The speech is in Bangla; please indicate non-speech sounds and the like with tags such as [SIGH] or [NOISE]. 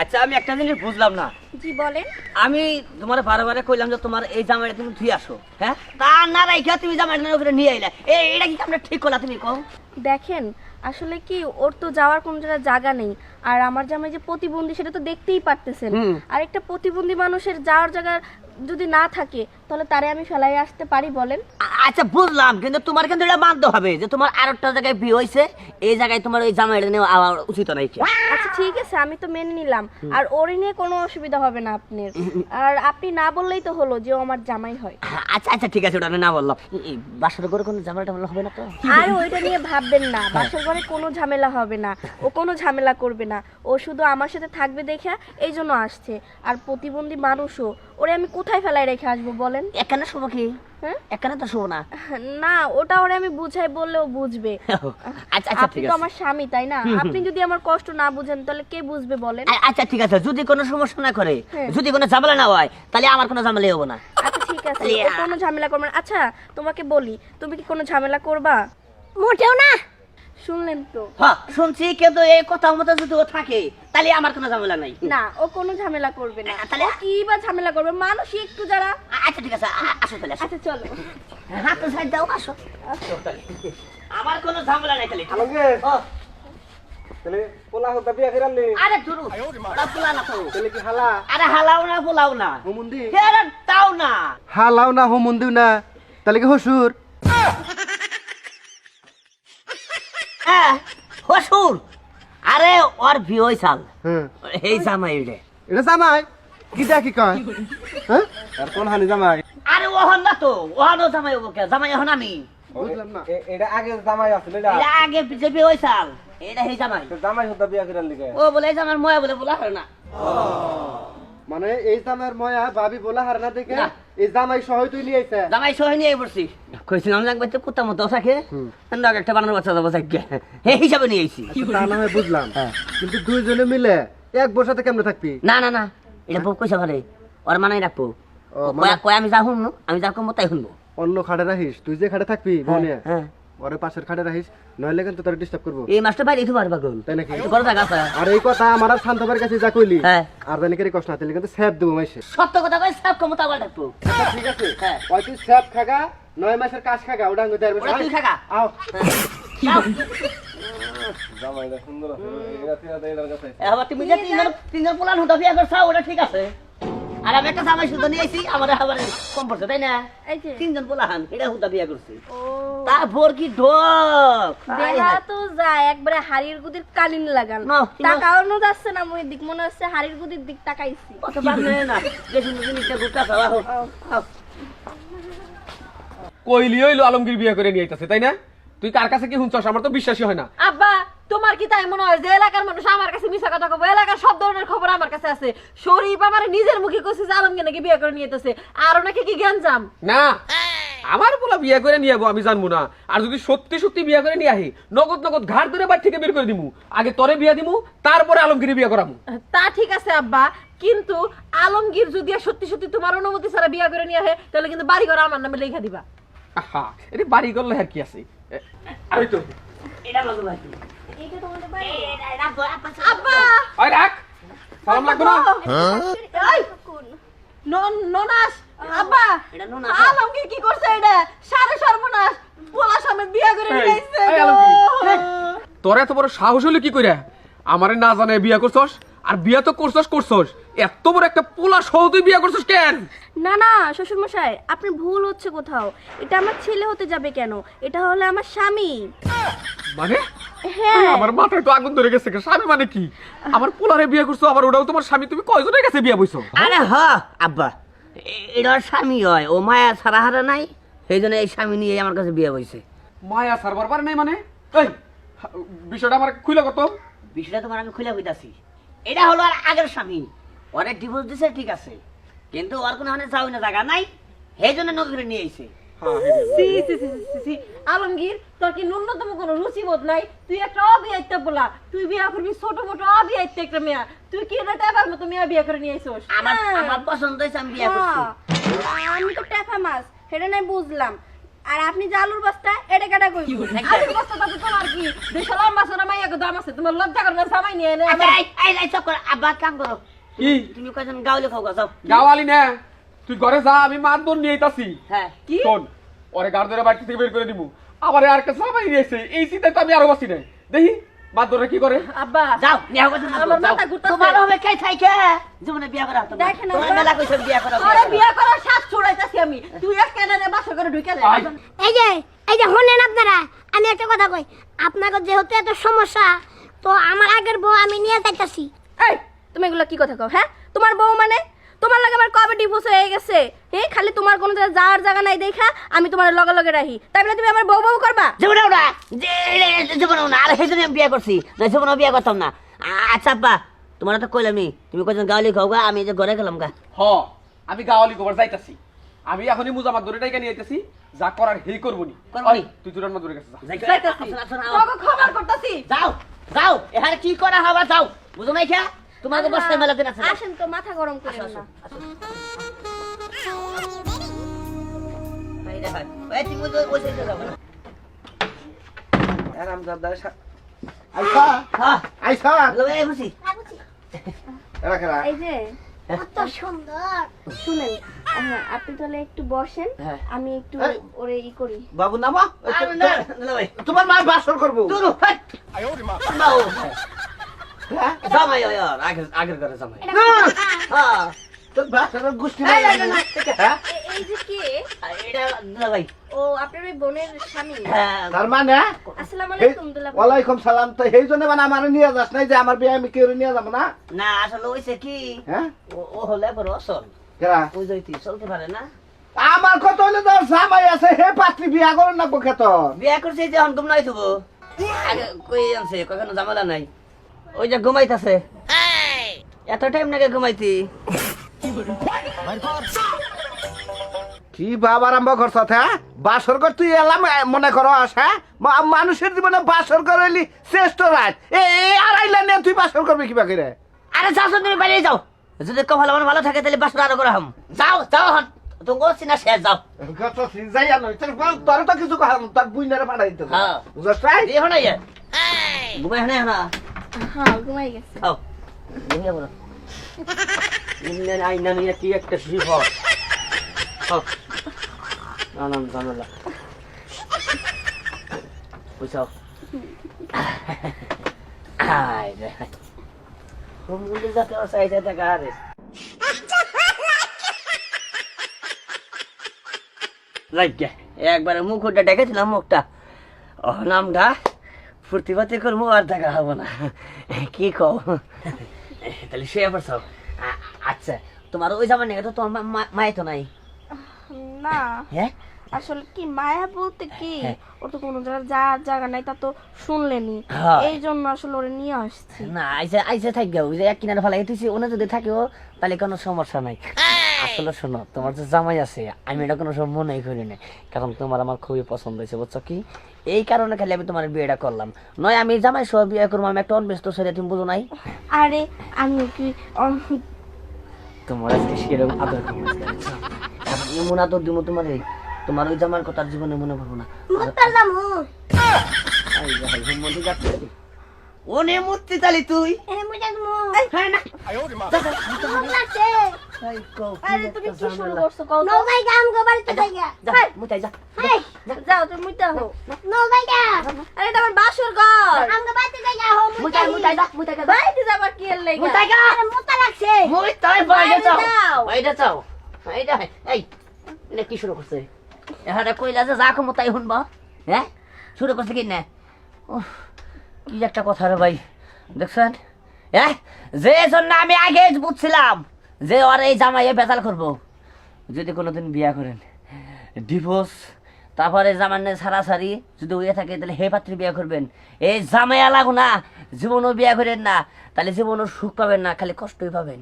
আচ্ছা আমি একটা জিনিস বুঝলাম না। জি বলেন। আমি তোমার বারে বারে কইলাম যে তোমার এই জামাইটা তুমি ধুই আসো হ্যাঁ? তা না রাইখা তুমি জামাইটা উপরে নিয়ে আইলা। এই এটা কি আমরা ঠিক করলা তুমি কও? দেখেন আসলে কি ওর তো যাওয়ার কোনো জায়গা নেই। আর আমার জামাই যে প্রতিবন্ধী সেটা তো দেখতেই পারতেছেন। আর একটা প্রতিবন্ধী মানুষের যাওয়ার জায়গা যদি না থাকে তাহলে তারে আমি ফেলাই আসতে পারি বলেন। আচ্ছা বুঝলাম কিন্তু তোমার কিন্তু এটা মানতে হবে যে তোমার আরেকটা জায়গায় বিয়ে হয়েছে এই জায়গায় তোমার ওই জামাইটা নিয়ে আবার উচিত নাই আচ্ছা ঠিক আছে আমি তো মেনে নিলাম। আর ওরে নিয়ে কোনো অসুবিধা হবে না আপনার। আর আপনি না বললেই তো হলো যে ও আমার জামাই হয়। আচ্ছা আচ্ছা ঠিক আছে ওটা আমি না বললাম। বাসার করে কোনো ঝামেলা টামেলা হবে না তো? আর ওইটা নিয়ে ভাববেন না বাসর ঘরে কোনো ঝামেলা হবে না ও কোনো ঝামেলা করবে না। ও শুধু আমার সাথে থাকবে দেখা এই জন্য আসছে। আর প্রতিবন্ধী মানুষও ওরে আমি কোথায় ফেলাই রেখে আসব বলেন? এখানে শুভ কি? হ্যাঁ? এখানে তো শুভ না। [LAUGHS] না ওটা ওরে আমি বুঝাই বললেও বুঝবে। [LAUGHS] আচ্ছা আচ্ছা আপনি তো আমার স্বামী তাই না? আপনি যদি আমার কষ্ট না বুঝেন তাহলে কে বুঝবে বলেন? আচ্ছা ঠিক আছে। যদি কোনো সমস্যা না করে হ্যাঁ। যদি কোনো ঝামেলা না হয় তাহলে আমার কোনো ঝামেলা হব না। আচ্ছা ঠিক আছে। কোনো ঝামেলা করবে না। আচ্ছা তোমাকে বলি তুমি কি কোনো ঝামেলা করবা? মোটেও না। শুনলেন তো। হ্যাঁ শুনছি কিন্তু এই কথা মতো যদি ও থাকে তাহলে আমার কোনো ঝামেলা নাই। না ও কোনো ঝামেলা করবে না। তাহলে? কি বা ঝামেলা করবে? মানুষ একটু যারা আচ্ছা ঠিক আছে আসো তাহলে আচ্ছা চলো। হাত সাইড দাও আসো। আমার কোনো ঝামেলা নাই তাহলে। তাহলে পোলা হতা বিয়া করে আরে ধরু ওটা পোলা না তো। তাহলে কি হালা? আরে হালাও না পোলাও না। হুমুন্দি। তাও না। হালাও না হুমুন্দিও না। তাহলে কি হসুর হ্যাঁ হসুর আরে ওর বিয়ে সাল হ্যাঁ। এই জামাই রে। এটা জামাই? কি দেখি কয়? হ্যাঁ? আর কোন হানি জামাই? আরে ওহন না তো ওহনও জামাই হব কে জামাই এখন আমি। বুঝলাম না। এটা আগে জামাই আছিল এটা আগে বিজেপি ওই সাল এটা এই জামাই। জামাই হতা বিয়া করে আনলি ও বলে এই জামার ময়া বলে বলা হয় না। মানে এই জামাইয়ের ময়া ভাবি বলা হার না দেখে এই জামাই সহ তুই নিয়ে আইছে। জামাই সহে নিয়ে পড়ছি কইছিলাম লাগবে তো কুত্তা মতো থাকে। নাক একটা বানানোর বাচ্চা যাব থাকবে এই হিসাবে নিয়ে আইছি। তা না হয় বুঝলাম। কিন্তু দুইজনে মিলে এক বসাতে কেমনে থাকবি? না না না। এটা বউ কইসা ভারে ওর মানাই রাখব। কয়া- আমি যা শুনব আমি যা কমবো তাই শুনব। অন্য খাটে রাখিস। তুই যে খাটে থাকবি বোনে হ্যাঁ। ওরে পাশের খাটে রাখিস নইলে কিন্তু তোর ডিস্টার্ব করব। এই মাছটা বাইরে একটু পারবা গোল তাই নাকি? করে জায়গা আর এই কথা আমার আর শান্তবার কাছে যা কইলি হ্যাঁ। আর জানি কেরি কষ্ট না তাহলে কিন্তু স্যাপ দেবো মাইসে। সত্য কথা কই সব কমতো আবার ডাকবো ঠিক আছে হ্যাঁ। ওই তুই স্যাপ খাগা নয় মাসের কাজ খাগা ওটা আঙ্গুতে ওটা তুই খাগা। আও। জামাইটা সুন্দর আছে। এটা তুই এটা কাছে এবার তুমি যে তিনজন তিনজন পোলান হতো বিয়া করছ ওটা ঠিক আছে। আর আমি একটা জামাই শুধু নিয়ে আইছি আমার আবার কম পড়ছে তাই না? এই যে। তিনজন এটা হুদা বিয়া করছি। তারপর কি ঢোক? দেখা তো যায় একবারে হাড়ির গুদির কালিন লাগান। তাকানো যাচ্ছে না মুই দিক মনে হচ্ছে হাড়ির গুদির দিক তাকাইছি। কত পারবে না সুন্দর জিনিসটা গুটা খাওয়া কইলি হইল আলমগীর বিয়ে করে নিয়ে আইতাছে তাই না? তুই কার কাছে কি শুনছস? আমার তো বিশ্বাসই হয় না। আব্বা তোমার কি তাই মনে হয় যে এলাকার মানুষ আমার কাছে মিশা কথা কব এলাকার সব ধরনের খবর আমার কাছে আছে। শরীফ আমার নিজের মুখে কইছে যে আলমকে নাকি বিয়ে করে নিয়ে যেতেছে। আরও নাকি কি জ্ঞান জাম? না আমার বলা বিয়ে করে নিয়ে যাব আমি জানব না। আর যদি সত্যি সত্যি বিয়ে করে নিয়ে আহি নগদ নগদ ঘাট ধরে বাড়ি থেকে বের করে দিমু। আগে তরে বিয়ে দিমু তারপরে আলমগীর বিয়ে করামু। তা ঠিক আছে আব্বা কিন্তু আলমগীর যদি সত্যি সত্যি তোমার অনুমতি ছাড়া বিয়ে করে নিয়ে আহে তাহলে কিন্তু বাড়ি ঘর আমার নামে লেখা দিবা। আহা এটা বাড়ি করলে আর কি আছে? ওই তো এটা ভালো কি করছে এটা সাড়ে সর্বনাশ পোলা সমেত বিয়ে করে তোর এত বড় সাহস হলো কি করে আমারে না জানে বিয়া করছস আর বিয়া তো করছস করছস। এত বড় একটা পোলা সহ তুই বিয়ে করছস কেন? না না শ্বশুর মশাই আপনি ভুল হচ্ছে কোথাও। এটা আমার ছেলে হতে যাবে কেন? এটা হলো আমার স্বামী। মানে? হ্যাঁ। আমার মাথায় তো আগুন ধরে গেছে। স্বামী মানে কি? আমার পোলারে বিয়ে করছ আবার ওটাও তোমার স্বামী। তুমি কয়জনের কাছে বিয়ে বইছো? আরে হ আব্বা। এটা স্বামী হয়। ও মায়া ছাড়া হারা নাই। সেই জন্য এই স্বামী নিয়ে আমার কাছে বিয়ে হয়েছে মায়া সারবার পারে নাই মানে? এই বিষয়টা আমার খুলে কত? বিষয়টা তোমার আমি খুলে কইতাছি। এটা হলো আর আগের স্বামী। ওরে ডিভোর্স দিছে ঠিক আছে। কিন্তু ওর কোনো মানে যাওই না জায়গা নাই সেই জন্য নজরে নিয়ে আইছে। সি সি সি সি, সি আলমগীর তোর কি ন্যূনতম কোনো রুচিবোধ নাই? তুই একটা অবিয়াইত্য বলা। তুই বিয়া করবি ছোট মোটো অবিয়াইত্য একটা মেয়া। তুই কি এটা এবার মতো মেয়া বিয়া করে নিয়ে আইসোস আমার হ্যাঁ। আমার পছন্দ হয়েছে আমি বিয়ে করছি। হ্যাঁ, আমি তো টেফা মাছ সেটা নাই বুঝলাম। আর আপনি যে আলুর বস্তা এটা কেটা কইব? আরে বস্তা তাতে তোমার কি? দেশে লম্বা সোনা মাইয়া গো দাম আছে তোমার লজ্জা করে না সামাই নিয়ে এই এই চুপ কর আব্বা কাম করো। কি তুমি কয়জন গাউলে খাও যাও। গাওয়ালি না। তুই ঘরে যা আমি নিয়ে আইতাছি। হ্যাঁ। কি? শোন ওরে গার ধরে বাড়ি থেকে বের করে দিবো আবার আর একটা সবাই নিয়েছে এই চিন্তায় তো আমি আরও বাসি নাই। দেখি কি করে? আব্বা। যাও বিয়া করতে না আমার মাথা ঘুরতাছে। তোমার হবে কে থাইকে? জীবনে বিয়া করা হতো দেখেন তোমার মেলা কইছো বিয়া করা আরে বিয়া করার। সাত ছড়াইতাছি আমি। তুই এক কেনে বাসা করে ঢুকে যা আই। এই যে এই যে শোনেন আপনারা আমি একটা কথা কই। আপনাকে যেহেতু এত সমস্যা তো আমার আগের বউ আমি নিয়ে যাইতাছি। এই তুমি এগুলো কি কথা কও? হ্যাঁ? তোমার বউ মানে? তোমার লাগে আমার কবে ডিভোর্স হয়ে গেছে? হ্যাঁ খালি তোমার কোনো জায়গায় যাওয়ার জায়গা নাই দেখা আমি তোমার লগে লগে রাখি। তাই বলে তুমি আমার বউ বউ করবা? জীবনে ওরা যে- জীবনে না আর সেই জন্য বিয়া করছি। না জীবনে বিয়া করতাম না। আচ্ছা আব্বা তোমার তো কইলামই তুমি কয়জন গাউলি খাও গা আমি যে ঘরে গেলাম গা। হ আমি গাওয়ালি গোবর যাইতাছি। আমি এখনই মুজা মাত ধরে টাইকা নিয়ে আইতাছি যা করার হেই করবনি করবনি। তুই দুরান মাত ধরে গেছে যা। যাইতাছি। খবর করতাছি। যাও যাও এখানে কি করা হবে যাও। বুঝো নাই খেয়া? তোমাকে বসতে মেলা দিন আছে আসেন তো মাথা গরম না না। হ্যাঁ, কেরা এই যে কত সুন্দর। শুনেন আপনি তাহলে একটু বসেন। হ্যাঁ। আমি একটু ওরে ই করি। বাবু নামা। না, না। তোমার মা বাসর করব। দূর, হাট। নাও। জামাই ওই আগের আগের ঘরে জামাই। হ্যাঁ। তোর বাসরের গোষ্ঠী এই, নাই এই, এই, এই, হ্যাঁ? এই যে কে? এটা না ও আপনার ওই বোনের স্বামী? হ্যাঁ। তার মানে? আসসালামু আলাইকুম দুলাভাই। ওয়ালাইকুম সালাম। তো সেই জন্য মানে আমার নিয়ে যাস নাই যে আমার বিয়ে আমি কেউ নিয়ে যাব না? না আসলে ওইছে কি? হ্যাঁ? ও- হলে বড় অসল। কেরা? ওই জয়তি চলতে পারে না? আমার কত হইলে তোর জামাই আছে হে পাত্রী বিয়া করেন না পক্ষে তো বিয়া করছে যে এখন ঘুম নাই থবো। আগে কই আনছে? কখনো ঝামেলা নাই? ওই যে ঘুমাইতাছে। এত টাইম নাকি ঘুমাইতি? কি বাবা আরম্ভ করছ হ্যাঁ? বাসর কর তুই এলাম মনে করো আশা মানুষের জীবনে বাসর করলি শ্রেষ্ঠ রাত। এ এ আড়াইলা নিয়ে তুই বাসর করবি কিবা করে? আরে যাও তুমি বাইরে যাও। যদি কপাল আমার ভালো থাকে তাহলে বাসটা আরও করা হাম যাও যাও হন। তুমি বলছি না শেষ যাও। যাইয়া নয় তোর তোর তো কিছু কহাম তোর বুইনারে পাঠাই দিতে হ্যাঁ। বুঝছ দিয়ে হনা ইয়ে ঘুমাই হনা? হ্যাঁ ঘুমাই গেছে। খাও। ঘুমিয়ে পড়ো। ইন্ডিয়ান আইনা নিয়ে কি একটা খাও। নানান ঝামেলা বুঝাও যাতে সাইডে দেখা আরে একবারে মুখ উঠে ডেকেছিলাম মুখটা। ও নামটা ফুর্তি ফার্তি করব আর দেখা হব না। কি কও? তাহলে শুয়ে পড়ছো? আ- আচ্ছা তোমার ওই জামা নেই তো তোমার মায়ে তো নাই। না হ্যাঁ? আসলে কি মায়া বলতে কি? হ্যাঁ। ওর তো কোনো জায়গায় যাওয়ার জায়গা নাই তা তো শুনলেনি। এই জন্য আসলে ওরে নিয়ে আসছি। না আইসে আইসে থাকবে ওই যে এক কিনারে ফেলাই তুই ওনে যদি থাকেও তাহলে কোনো সমস্যা নাই। আসলে শোনো তোমার যে জামাই আছে আমি এটা কোনো সময় মনেই করি না কারণ তোমার আমার খুবই পছন্দ হয়েছে বুঝছ কি? এই কারণে খালি আমি তোমার বিয়েটা করলাম। নয় আমি জামাই সহ বিয়ে করব আমি একটা অনব্যস্ত ছেলে তুমি বুঝো নাই? আরে আমি কি তোমার আজকে সেরকম আদর এমন আদর দিব তোমার তোমার ওই জামার কথা জীবনে মনে পড়ব না। ওনে মূর্তি তালি তুই। কি শুরু। করছ কইলা যে যা কমো তাই শুনবা? হ্যাঁ? শুরু করছে কি না? কি একটা কথা রে ভাই, দেখছেন? হ্যাঁ যে জন্য আমি আগে বুঝছিলাম যে ওর এই জামাইয়ে বেতাল করব। যদি কোনোদিন বিয়া করেন ডিভোর্স তারপরে জামানে সারাসারি যদি উয়ে থাকে, তাহলে হে পাত্রী বিয়া করবেন। এই জামাইয়া লাগো না, জীবনও বিয়া করেন না, তাহলে জীবনও সুখ পাবেন না, খালি কষ্টই পাবেন।